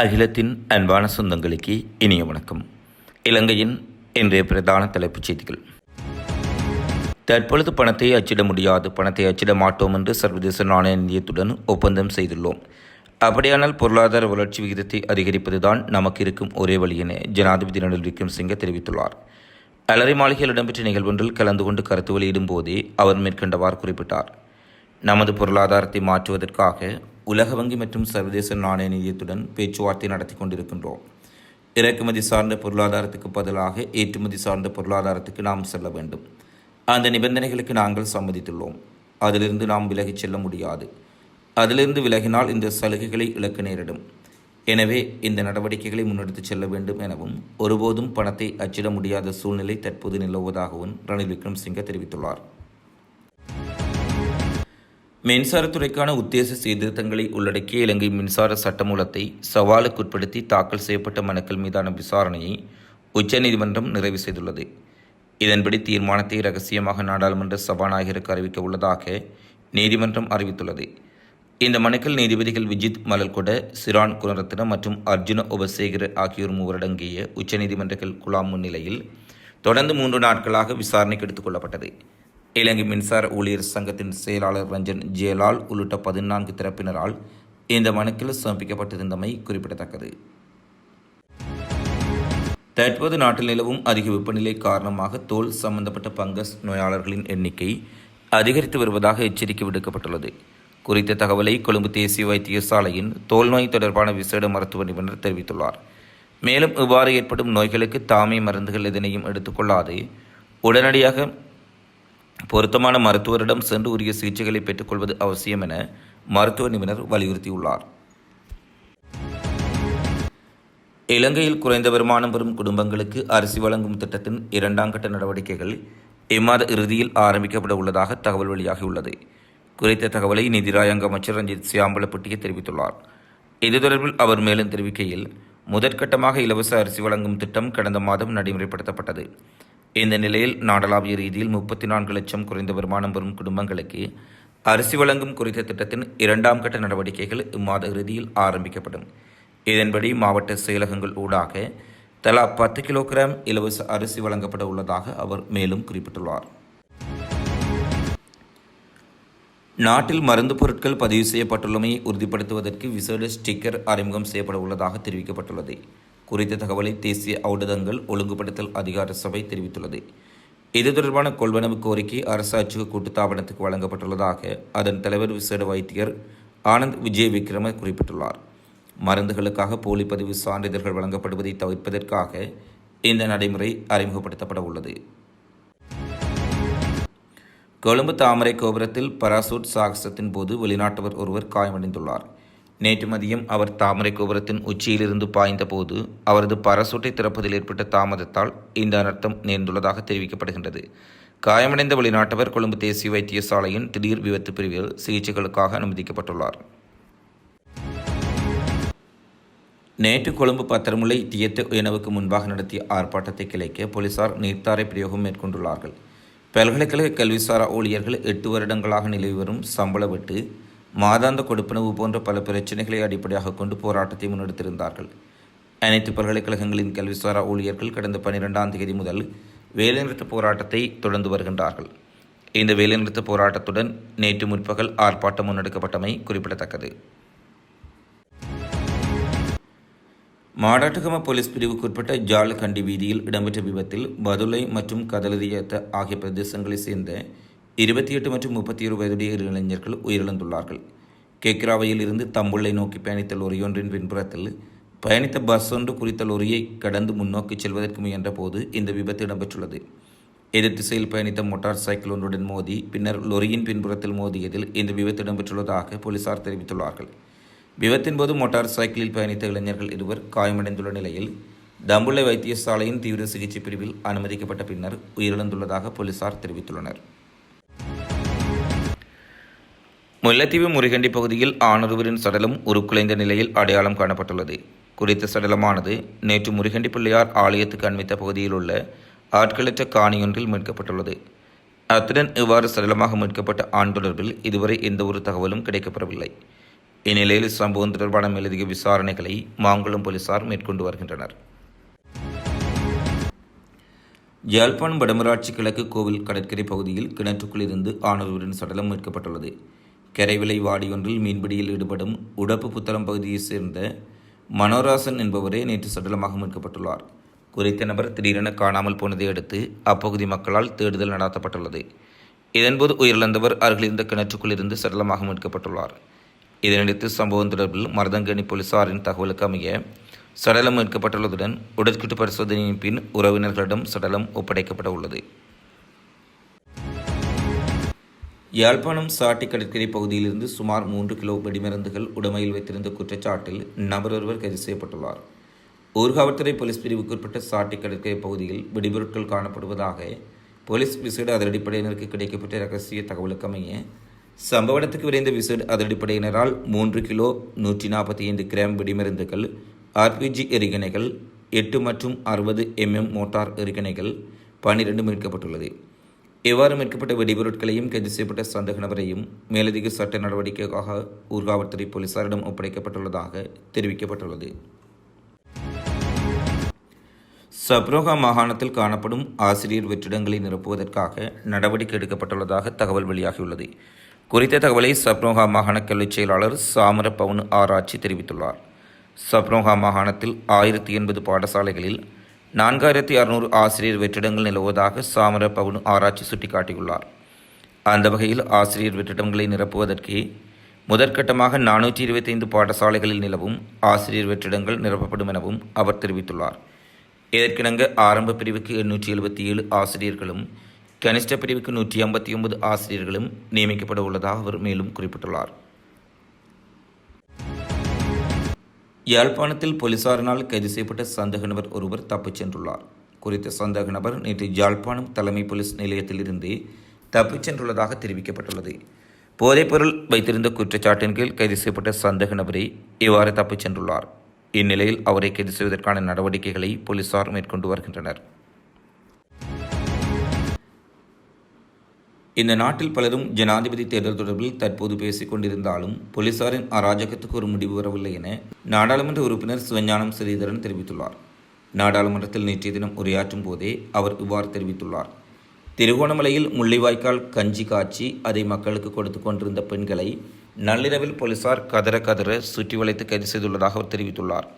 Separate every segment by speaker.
Speaker 1: அகிலத்தின் அன்பான சொந்தங்களுக்கு இனிய வணக்கம். இலங்கையின் இன்றைய பிரதான தலைப்புச் செய்திகள். தற்பொழுது பணத்தை அச்சிட முடியாது பணத்தை அச்சிட மாட்டோம் என்று சர்வதேச நாணய நிதியத்துடன் ஒப்பந்தம் செய்துள்ளோம். அப்படியானால் பொருளாதார வளர்ச்சி விகிதத்தை அதிகரிப்பதுதான் நமக்கு இருக்கும் ஒரே வழி என ஜனாதிபதி ரணில் விக்ரமசிங்க தெரிவித்துள்ளார். அலரி மாளிகையில் இடம்பெற்ற நிகழ்வொன்றில் கலந்து கொண்டு கருத்து வெளியிடும் போதே அவர் மேற்கண்டவாறு குறிப்பிட்டார். நமது பொருளாதாரத்தை மாற்றுவதற்காக உலக வங்கி மற்றும் சர்வதேச நாணய நிதியத்துடன் பேச்சுவார்த்தை நடத்தி கொண்டிருக்கின்றோம். இறக்குமதி சார்ந்த பொருளாதாரத்துக்கு பதிலாக ஏற்றுமதி சார்ந்த பொருளாதாரத்துக்கு நாம் செல்ல வேண்டும். அந்த நிபந்தனைகளுக்கு நாங்கள் சம்மதித்துள்ளோம். அதிலிருந்து நாம் விலகிச் செல்ல முடியாது. அதிலிருந்து விலகினால் இந்த சலுகைகளை இழக்க நேரிடும். எனவே இந்த நடவடிக்கைகளை முன்னெடுத்துச் செல்ல வேண்டும் எனவும் ஒருபோதும் பணத்தை அச்சிட முடியாத சூழ்நிலை தற்போது நிலவுவதாகவும் ரணில் விக்ரம்சிங்க தெரிவித்துள்ளார். மின்சாரத்துறைக்கான உத்தேச சீர்திருத்தங்களை உள்ளடக்கிய இலங்கை மின்சார சட்டமூலத்தை சவாலுக்குட்படுத்தி தாக்கல் செய்யப்பட்ட மனுக்கள் மீதான விசாரணையை உச்சநீதிமன்றம் நிறைவு செய்துள்ளது. இதன்படி தீர்மானத்தை ரகசியமாக நாடாளுமன்ற சபாநாயகருக்கு அறிவிக்க உள்ளதாக நீதிமன்றம் அறிவித்துள்ளது. இந்த மனுக்கள் நீதிபதிகள் விஜித் மலல்கொட சிரான் குணரத்ன மற்றும் அர்ஜுன உபசேகர ஆகியோர் மூவரடங்கிய உச்சநீதிமன்றங்கள் குழாம் முன்னிலையில் தொடர்ந்து மூன்று நாட்களாக விசாரணைக்கு எடுத்துக் கொள்ளப்பட்டது. இலங்கை மின்சார ஊழியர் சங்கத்தின் செயலாளர் ரஞ்சன் ஜெயலால் உள்ளிட்ட பதினான்கு தரப்பினரால் இந்த மனுக்கள் சமர்ப்பிக்கப்பட்டிருந்தமை குறிப்பிடத்தக்கது. தற்போது நாட்டில் நிலவும் அதிக வெப்பநிலை காரணமாக தோல் சம்பந்தப்பட்ட பங்கஸ் நோயாளர்களின் எண்ணிக்கை அதிகரித்து வருவதாக எச்சரிக்கை விடுக்கப்பட்டுள்ளது. குறித்த தகவலை கொழும்பு தேசிய வைத்தியசாலையின் தோல் நோய் தொடர்பான விசேட மருத்துவ நிபுணர் தெரிவித்துள்ளார். மேலும் இவ்வாறு ஏற்படும் நோய்களுக்கு தாமே மருந்துகள் எதனையும் எடுத்துக்கொள்ளாது உடனடியாக பொருத்தமான மருத்துவரிடம் சென்று உரிய சிகிச்சைகளை பெற்றுக்கொள்வது அவசியம் என மருத்துவ நிபுணர் வலியுறுத்தியுள்ளார். இலங்கையில் குறைந்த வருமானம் பெறும் குடும்பங்களுக்கு அரிசி வழங்கும் திட்டத்தின் இரண்டாம் கட்ட நடவடிக்கைகள் இம்மாத இறுதியில் ஆரம்பிக்கப்பட உள்ளதாக தகவல் வெளியாகியுள்ளது. குறித்த தகவலை நிதிராயங்க அமைச்சர் ரஞ்சித் சியாம்பலப்பட்டியை தெரிவித்துள்ளார். இது தொடர்பில் அவர் மேலும் தெரிவிக்கையில் முதற்கட்டமாக இலவச அரிசி வழங்கும் திட்டம் கடந்த மாதம் நடைமுறைப்படுத்தப்பட்டது. இந்த நிலையில் நாடளாவிய ரீதியில் முப்பத்தி நான்கு லட்சம் குறைந்த வருமானம் பெறும் குடும்பங்களுக்கு அரிசி வழங்கும் குறித்த திட்டத்தின் இரண்டாம் கட்ட நடவடிக்கைகள் இம்மாத இறுதியில் ஆரம்பிக்கப்படும். இதன்படி மாவட்ட செயலகங்கள் ஊடாக தலா பத்து கிலோகிராம் இலவச அரிசி வழங்கப்பட உள்ளதாக அவர் மேலும் குறிப்பிட்டுள்ளார். நாட்டில் மருந்து பொருட்கள் பதிவு செய்யப்பட்டுள்ளமையை உறுதிப்படுத்துவதற்கு விசேட ஸ்டிக்கர் அறிமுகம் செய்யப்பட உள்ளதாக தெரிவிக்கப்பட்டுள்ளது. குறித்த தகவலை தேசிய ஊடகங்கள் ஒழுங்குபடுத்தல் அதிகார சபை தெரிவித்துள்ளது. இது தொடர்பான கொள்வனவு கோரிக்கை அரசு கூட்டுத்தாபனத்துக்கு வழங்கப்பட்டுள்ளதாக அதன் தலைவர் விசேட வைத்தியர் ஆனந்த் விஜய் விக்ரம குறிப்பிட்டுள்ளார். மருந்துகளுக்காக போலி பதிவு சான்றிதழ்கள் வழங்கப்படுவதை தவிர்ப்பதற்காக இந்த நடைமுறை அறிமுகப்படுத்தப்பட உள்ளது. கொழும்பு தாமரை கோபுரத்தில் பராசூட் சாகசத்தின் போது வெளிநாட்டவர் ஒருவர் காயமடைந்துள்ளார். நேற்று மதியம் அவர் தாமரை கோபுரத்தின் உச்சியிலிருந்து பாய்ந்தபோது அவரது பரசூட்டை திறப்பதில் ஏற்பட்ட தாமதத்தால் இந்த அனர்த்தம் நேர்ந்துள்ளதாக தெரிவிக்கப்படுகின்றது. காயமடைந்த வெளிநாட்டவர் கொழும்பு தேசிய வைத்தியசாலையின் திடீர் விபத்து பிரிவில் சிகிச்சைகளுக்காக அனுமதிக்கப்பட்டுள்ளார். நேற்று கொழும்பு பத்திரமுலை தியத்த உயனவுக்கு முன்பாக நடத்திய ஆர்ப்பாட்டத்தை கிளைக்க போலீசார் நீர்த்தாரை பிரயோகம் மேற்கொண்டுள்ளார்கள். பல்கலைக்கழக கல்விசாரா ஊழியர்கள் எட்டு வருடங்களாக நிலவி வரும் சம்பள வெட்டு மாதாந்த கொடுப்பனவு போன்ற பல பிரச்சனைகளை அடிப்படையாக கொண்டு போராட்டத்தை முன்னெடுத்திருந்தார்கள். அனைத்து பல்கலைக்கழகங்களின் கல்விசாரா ஊழியர்கள் கடந்த பன்னிரெண்டாம் தேதி முதல் வேலைநிறுத்த போராட்டத்தை தொடர்ந்து வருகின்றார்கள். இந்த வேலைநிறுத்த போராட்டத்துடன் நேற்று முற்பகல் ஆர்ப்பாட்டம் முன்னெடுக்கப்பட்டமை குறிப்பிடத்தக்கது. மாடாட்டுகம போலீஸ் பிரிவுக்குட்பட்ட ஜாலகண்டி வீதியில் இடம்பெற்ற விபத்தில் பதுளை மற்றும் கதலதியத்த ஆகிய பிரதேசங்களைச் சேர்ந்த இருபத்தி எட்டு மற்றும் முப்பத்தி ஏழு வயதுடைய இரு இளைஞர்கள் உயிரிழந்துள்ளார்கள். கேக்ராவையில் இருந்து தம்புள்ளை நோக்கி பயணித்த லொரியொன்றின் பின்புறத்தில் பயணித்த பஸ் ஒன்று குறித்த லொரியை கடந்து முன்னோக்கி செல்வதற்கு முயன்ற போது இந்த விபத்து இடம்பெற்றுள்ளது. எதிர் திசையில் பயணித்த மோட்டார் சைக்கிள் ஒன்றுடன் மோதி பின்னர் லொரியின் பின்புறத்தில் மோதியதில் இந்த விபத்து இடம்பெற்றுள்ளதாக போலீசார் தெரிவித்துள்ளார்கள். விபத்தின் போது மோட்டார் சைக்கிளில் பயணித்த இளைஞர்கள் இருவர் காயமடைந்துள்ள நிலையில் தம்புள்ளை வைத்தியசாலையின் தீவிர சிகிச்சை பிரிவில் அனுமதிக்கப்பட்ட பின்னர் உயிரிழந்துள்ளதாக போலீசார் தெரிவித்துள்ளனர். முல்லைத்தீவு முருகண்டி பகுதியில் ஆணொருவரின் சடலம் உருக்குலைந்த நிலையில் அடையாளம் காணப்பட்டுள்ளது. குறித்த சடலமானது நேற்று முருகண்டி பிள்ளையார் ஆலயத்துக்கு அண்மித்த பகுதியில் உள்ள ஆட்களற்ற காணியொன்றில் மீட்கப்பட்டுள்ளது. அத்துடன் இவ்வாறு சடலமாக மீட்கப்பட்ட ஆண் தொடர்பில் இதுவரை எந்த ஒரு தகவலும் கிடைக்கப்பெறவில்லை. இந்நிலையில் சம்பவம் தொடர்பான மேலதிக விசாரணைகளை மாங்குளம் போலீசார் மேற்கொண்டு வருகின்றனர். யாழ்ப்பாணம் வடமராட்சி கிழக்கு கோவில் கடற்கரை பகுதியில் கிணற்றுக்குள் இருந்து ஆணொருவரின் சடலம் மீட்கப்பட்டுள்ளது. கரைவிலை வாடியொன்றில் மீன்பிடியில் ஈடுபடும் உடப்பு புத்தளம் பகுதியைச் சேர்ந்த மனோராசன் என்பவரே நேற்று சடலமாக மீட்கப்பட்டுள்ளார். குறித்த நபர் திடீரென காணாமல் போனதை அடுத்து அப்பகுதி மக்களால் தேடுதல் நடாத்தப்பட்டுள்ளது. இதன்போது உயிரிழந்தவர் அருகிலிருந்த கிணற்றுக்குள் இருந்து சடலமாக மீட்கப்பட்டுள்ளார். இதனையடுத்து சம்பவம் தொடர்பில் மருதங்கனி போலீசாரின் தகவலுக்கு அமைய சடலம் மீட்கப்பட்டுள்ளதுடன் உடற்கூட்டு பரிசோதனையின் பின் உறவினர்களிடம் சடலம் ஒப்படைக்கப்பட உள்ளது. யாழ்ப்பாணம் சாட்டி கடற்கரை பகுதியிலிருந்து சுமார் மூன்று கிலோ வெடிமருந்துகள் உடமையில் வைத்திருந்த குற்றச்சாட்டில் நபர் ஒருவர் கைது செய்யப்பட்டுள்ளார். ஊர்காவல்துறை போலீஸ் பிரிவுக்குட்பட்ட சாட்டி கடற்கரை பகுதியில் வெடிபொருட்கள் காணப்படுவதாக போலீஸ் விசேட அதிரடிப்படையினருக்கு கிடைக்கப்பட்ட ரகசிய தகவலுக்கு அமைய சம்பவ இடத்துக்கு விரைந்த விசேட அதிரடிப்படையினரால் மூன்று கிலோ நூற்றி நாற்பத்தி ஐந்து கிராம் வெடிமருந்துகள் ஆர்பிஜி எரிகணைகள் எட்டு மற்றும் அறுபது எம்எம் மோட்டார் எரிகணைகள் பன்னிரண்டு மீட்கப்பட்டுள்ளது. இவ்வாறு மீட்கப்பட்ட வெடிபொருட்களையும் கைது செய்யப்பட்ட சந்தேக நபரையும் மேலதிக சட்ட நடவடிக்கைக்காக ஊர்காவல்துறை போலீசாரிடம் ஒப்படைக்கப்பட்டுள்ளதாக தெரிவிக்கப்பட்டுள்ளது. சப்ரோகா மாகாணத்தில் காணப்படும் ஆசிரியர் வெற்றிடங்களை நிரப்புவதற்காக நடவடிக்கை எடுக்கப்பட்டுள்ளதாக தகவல் வெளியாகியுள்ளது. குறித்த தகவலை சப்ரோகா மாகாண கல்விச் செயலாளர் சாமர பவுன் ஆராய்ச்சி தெரிவித்துள்ளார். சப்ரோகா மாகாணத்தில் ஆயிரத்தி எண்பது பாடசாலைகளில் நான்காயிரத்தி அறுநூறு ஆசிரியர் வெற்றிடங்கள் நிலவுவதாக சாமர பவுன் ஆராய்ச்சி சுட்டிக்காட்டியுள்ளார். அந்த வகையில் ஆசிரியர் வெற்றிடங்களை நிரப்புவதற்கு முதற்கட்டமாக நானூற்றி இருபத்தைந்து பாடசாலைகளில் நிலவும் ஆசிரியர் வெற்றிடங்கள் நிரப்பப்படும் எனவும் அவர் தெரிவித்துள்ளார். இதற்கிணங்க ஆரம்ப பிரிவுக்கு எண்ணூற்றி எழுபத்தி ஏழு ஆசிரியர்களும் கனிஷ்ட பிரிவுக்கு நூற்றி ஐம்பத்தி ஒன்பது ஆசிரியர்களும் நியமிக்கப்பட உள்ளதாக அவர் மேலும் குறிப்பிட்டுள்ளார். யாழ்ப்பாணத்தில் போலீசாரினால் கைது செய்யப்பட்ட சந்தேக நபர் ஒருவர் தப்பிச் சென்றுள்ளார். குறித்த சந்தேக நபர் நேற்று யாழ்ப்பாணம் தலைமை போலீஸ் நிலையத்திலிருந்து தப்பிச் சென்றுள்ளதாக தெரிவிக்கப்பட்டுள்ளது. போதைப்பொருள் வைத்திருந்த குற்றச்சாட்டின் கீழ் கைது செய்யப்பட்ட சந்தேக நபரை இவ்வாறு தப்பிச் சென்றுள்ளார். இந்நிலையில் அவரை கைது செய்வதற்கான நடவடிக்கைகளை போலீசார் மேற்கொண்டு வருகின்றனர். இந்த நாட்டில் பலரும் ஜனாதிபதி தேர்தல் தொடர்பில் தற்போது பேசிக் கொண்டிருந்தாலும் போலீசாரின் அராஜகத்துக்கு ஒரு முடிவு வரவில்லை என நாடாளுமன்ற உறுப்பினர் சிவஞானம் ஸ்ரீதரன் தெரிவித்துள்ளார். நாடாளுமன்றத்தில் நேற்றைய தினம் உரையாற்றும் போதே அவர் இவ்வாறு தெரிவித்துள்ளார். திருகோணமலையில் முள்ளிவாய்க்கால் கஞ்சி காய்ச்சி அதை மக்களுக்கு கொடுத்து கொண்டிருந்த பெண்களை நள்ளிரவில் போலீசார் கதற கதற சுற்றி வளைத்து கைது செய்துள்ளதாக அவர் தெரிவித்துள்ளார்.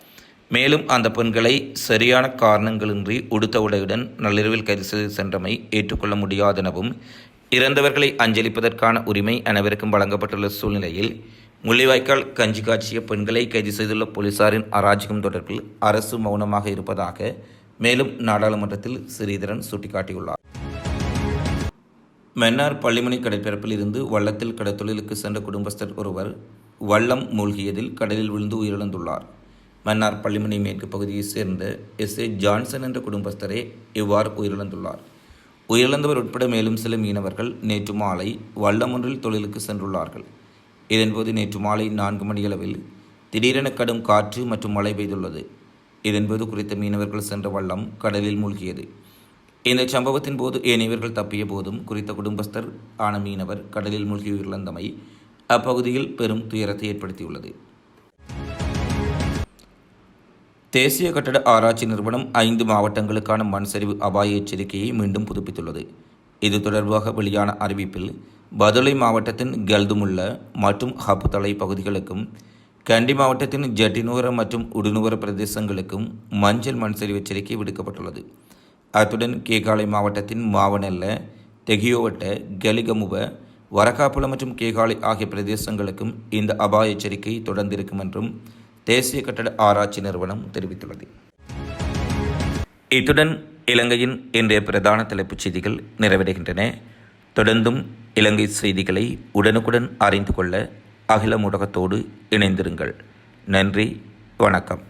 Speaker 1: மேலும் அந்த பெண்களை சரியான காரணங்களின்றி உடுத்த உடையுடன் நள்ளிரவில் கைது செய்து சென்றமை ஏற்றுக்கொள்ள முடியாதெனவும் இறந்தவர்களை அஞ்சலிப்பதற்கான உரிமை அனைவருக்கும் வழங்கப்பட்டுள்ள சூழ்நிலையில் முள்ளிவாய்க்கால் கஞ்சி காட்சிய பெண்களை கைது செய்துள்ள போலீசாரின் அராஜகம் தொடர்பில் அரசு மௌனமாக இருப்பதாக மேலும் நாடாளுமன்றத்தில் ஸ்ரீதரன் சுட்டிக்காட்டியுள்ளார். மன்னார் பள்ளிமனை கடற்பரப்பில் இருந்து வள்ளத்தில் கடத்தொழிலுக்கு சென்ற குடும்பஸ்தர் ஒருவர் வள்ளம் மூழ்கியதில் கடலில் விழுந்து உயிரிழந்துள்ளார். மன்னார் பள்ளிமனை மேற்கு பகுதியைச் சேர்ந்த எஸ் ஏ ஜான்சன் என்ற குடும்பஸ்தரே இவ்வாறு உயிரிழந்துள்ளார். உயிரிழந்தவர் உட்பட மேலும் சில மீனவர்கள் நேற்று மாலை வல்லமொன்றில் தொழிலுக்கு சென்றுள்ளார்கள். இதன்போது நேற்று மாலை நான்கு மணியளவில் திடீரென கடும் காற்று மற்றும் மழை பெய்துள்ளது. இதன்போது குறித்த மீனவர்கள் சென்ற வள்ளம் கடலில் மூழ்கியது. இந்த சம்பவத்தின் போது ஏனையவர்கள் தப்பிய போதும் குறித்த குடும்பஸ்தர் ஆன மீனவர் கடலில் மூழ்கி உயிரிழந்தமை அப்பகுதியில் பெரும் துயரத்தை ஏற்படுத்தியுள்ளது. தேசிய கட்டட ஆராய்ச்சி நிறுவனம் ஐந்து மாவட்டங்களுக்கான மண் சரிவு அபாய எச்சரிக்கையை மீண்டும் புதுப்பித்துள்ளது. இது தொடர்பாக வெளியான அறிவிப்பில் பதுளை மாவட்டத்தின் கல்துமுல்ல மற்றும் ஹப்புத்தலை பகுதிகளுக்கும் கண்டி மாவட்டத்தின் ஜட்டினூர மற்றும் உடுநூர பிரதேசங்களுக்கும் மஞ்சள் மண் சரிவு எச்சரிக்கை விடுக்கப்பட்டுள்ளது. அத்துடன் கேகாலை மாவட்டத்தின் மாவனெல்ல தெகியோவட்ட கலிகமுவ வரக்காப்புல மற்றும் கேகாலை ஆகிய பிரதேசங்களுக்கும் இந்த அபாய எச்சரிக்கை தொடர்ந்திருக்கும் என்றும் தேசிய கட்டட ஆராய்ச்சி நிறுவனம் தெரிவித்துள்ளது. இத்துடன் இலங்கையின் இன்றைய பிரதான தலைப்புச் செய்திகள் நிறைவடைகின்றன. தொடர்ந்தும் இலங்கை செய்திகளை உடனுக்குடன் அறிந்து கொள்ள அகில ஊடகத்தோடு இணைந்திருங்கள். நன்றி வணக்கம்.